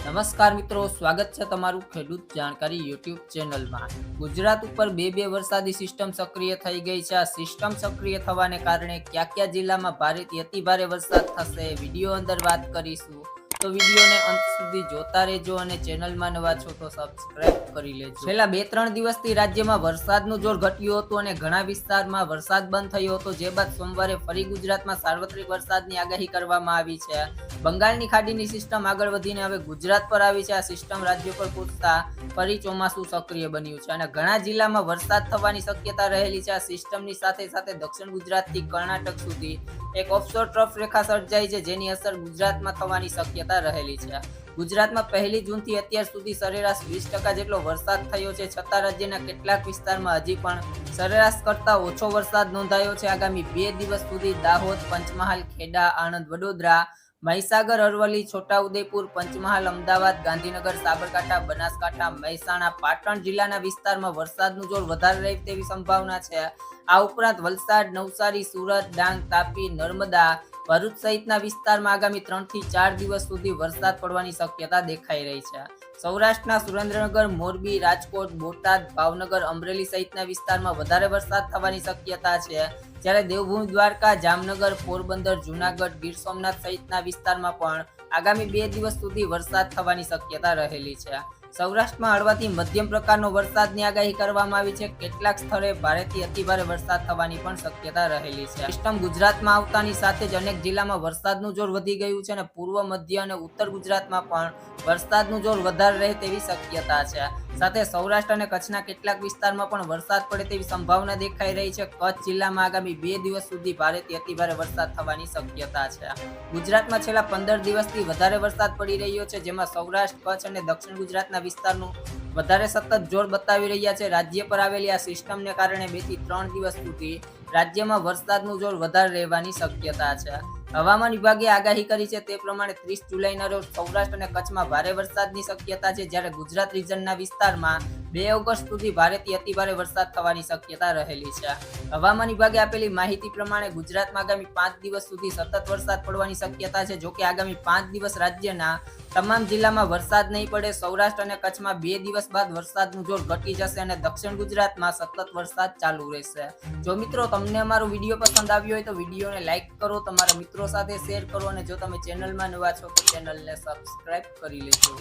નમસ્કાર મિત્રો, સ્વાગત છે તમારું ખેડૂત જાણકારી યુટ્યુબ ચેનલમાં. ગુજરાત ઉપર બે બે વરસાદી સિસ્ટમ સક્રિય થઈ ગઈ છે. આ સિસ્ટમ સક્રિય થવાને કારણે કયા કયા જિલ્લામાં ભારેથી અતિ ભારે વરસાદ થશે વીડિયો અંદર વાત કરીશું. તો વિડીયોને અંત સુધી જોતા રહેજો અને ચેનલમાં નવા છો તો સબસ્ક્રાઇબ કરી લેજો. છેલ્લા બે ત્રણ દિવસથી રાજ્યમાં વરસાદનું જોર ઘટ્યું હતું અને ઘણા વિસ્તારમાં વરસાદ બંધ થયો હતો. જે બાદ સોમવારે ફરી ગુજરાતમાં સાર્વત્રિક વરસાદની આગાહી કરવામાં આવી છે. બંગાળની ખાડીની સિસ્ટમ આગળ વધીને હવે ગુજરાત પર આવી છે. આ સિસ્ટમ રાજ્ય પર પૂછતા ફરી ચોમાસું સક્રિય બન્યું છે અને ઘણા જિલ્લામાં વરસાદ થવાની શક્યતા રહેલી છે. આ સિસ્ટમની સાથે સાથે દક્ષિણ ગુજરાતથી કર્ણાટક સુધી એક ઓફશોર ટ્રફ રેખા સર્જાઈ છે, જેની અસર ગુજરાતમાં થવાની શક્યતા રહેલી છે. ગુજરાતમાં પહેલી જૂનથી અત્યાર સુધી સરેરાશ વીસ ટકા જેટલો વરસાદ થયો છે. છતાં રાજ્યના કેટલાક વિસ્તારમાં હજી પણ સરેરાશ કરતા ઓછો વરસાદ નોંધાયો છે. આગામી બે દિવસ સુધી દાહોદ, પંચમહાલ, ખેડા, આણંદ, વડોદરા મહીસાગર, અરવલ્લી, છોટાઉદેપુર, પંચમહાલ, અમદાવાદ, ગાંધીનગર, સાબરકાંઠા, બનાસકાંઠા, મહેસાણા, પાટણ જિલ્લાના વિસ્તારમાં વરસાદનું જોર વધારે રહે તેવી સંભાવના છે. આ ઉપરાંત વલસાડ, નવસારી, સુરત, ડાંગ, તાપી, નર્મદા, ભરૂચ સહિતના વિસ્તારમાં આગામી ત્રણથી ચાર દિવસ સુધી વરસાદ પડવાની શક્યતા દેખાઈ રહી છે. સૌરાષ્ટ્રના સુરેન્દ્રનગર, મોરબી, રાજકોટ, બોટાદ, ભાવનગર, અમરેલી સહિતના વિસ્તારમાં વધારે વરસાદ થવાની શક્યતા છે. જ્યારે દેવભૂમિ, દ્વારકા, જામનગર, પોરબંદર, જુનાગઢ, ગીર સોમનાથ સહિતના વિસ્તારમાં પણ આગામી બે દિવસ સુધી વરસાદ થવાની શક્યતા રહેલી છે. સૌરાષ્ટ્રમાં હળવાથી મધ્યમ પ્રકારનો વરસાદની આગાહી કરવામાં આવી છે. કેટલાક સ્થળે ભારેથી અતિભારે વરસાદ થવાની પણ શક્યતા રહેલી છે. સિસ્ટમ ગુજરાતમાં આવતાની સાથે જ અનેક જિલ્લામાં વરસાદનું જોર વધી ગયું છે અને પૂર્વ, મધ્ય અને ઉત્તર ગુજરાતમાં પણ વરસાદનું જોર વધારે રહે તેવી શક્યતા છે. સાથે સૌરાષ્ટ્ર અને કચ્છના કેટલાક વિસ્તારમાં પણ વરસાદ પડે તેવી સંભાવના દેખાઈ રહી છે. કચ્છ જિલ્લામાં આગામી બે દિવસ સુધી ભારેથી અતિભારે વરસાદ થવાની શક્યતા છે. ગુજરાતમાં છેલ્લા પંદર દિવસથી વધારે વરસાદ પડી રહ્યો છે, જેમાં સૌરાષ્ટ્ર, કચ્છ અને દક્ષિણ ગુજરાતના વિસ્તારનું વધારે સતત જોર બતાવી રહ્યા છે. રાજ્ય પર આવેલી આ સિસ્ટમને કારણે બેથી ત્રણ દિવસ સુધી રાજ્યમાં વરસાદનું જોર વધારે રહેવાની શક્યતા છે. હવામાન વિભાગે આગાહી કરી છે તે પ્રમાણે ત્રીસ જુલાઈના રોજ સૌરાષ્ટ્ર અને કચ્છમાં ભારે વરસાદની શક્યતા છે. જ્યારે ગુજરાત રિજનના વિસ્તારમાં બે ઓગસ્ટ સુધી ભારેથી અતિભારે વરસાદ થવાની શક્યતા રહેલી છે. હવામાન વિભાગે આપેલી માહિતી પ્રમાણે ગુજરાતમાં આગામી પાંચ દિવસ સુધી સતત વરસાદ પડવાની શક્યતા છે, જોકે આગામી પાંચ દિવસ રાજ્યના તમામ જિલ્લામાં વરસાદ નહીં પડે, સૌરાષ્ટ્ર અને કચ્છમાં બે દિવસ બાદ વરસાદનું જોર ઘટી જશે અને દક્ષિણ ગુજરાતમાં સતત વરસાદ ચાલુ રહેશે. જો મિત્રો તમને અમારો વીડિયો પસંદ આવ્યો હોય તો વિડીયોને લાઇક કરો, તમારા મિત્રો સાથે શેર કરો અને જો તમે ચેનલમાં નવા છો તો ચેનલને સબસ્ક્રાઇબ કરી લેજો.